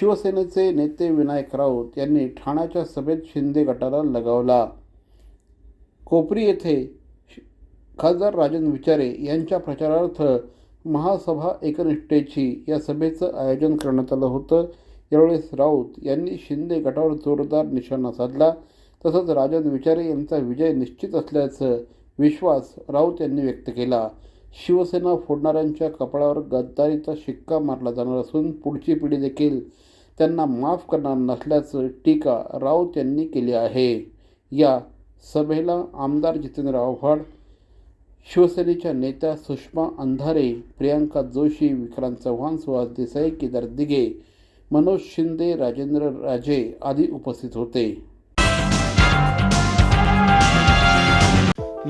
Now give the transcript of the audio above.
शिवसेनेचे नेते विनायक राऊत यांनी ठाण्याच्या सभेत शिंदे गटाला लगावला. कोपरी येथे खासदार राजन विचारे यांच्या प्रचारार्थ महासभा एकनिष्ठेची या सभेचं आयोजन करण्यात आलं होतं. यावेळेस राऊत यांनी शिंदे गटावर जोरदार निशाणा साधला. तसंच राजन विचारे यांचा विजय निश्चित असल्याचं विश्वास राऊत यांनी व्यक्त केला. शिवसेना फोडणाऱ्यांच्या कपाळावर गद्दारीचा शिक्का मारला जाणार असून पुढची पिढी देखील त्यांना माफ करणार नसल्याचं टीका राऊत यांनी केली आहे. या सभेला आमदार जितेंद्र आव्हाड शिवसेनेच्या नेत्या सुषमा अंधारे प्रियांका जोशी विक्रांत चव्हाण सुहास देसाई केदार दिघे मनोज शिंदे राजेंद्र राजे आदी उपस्थित होते.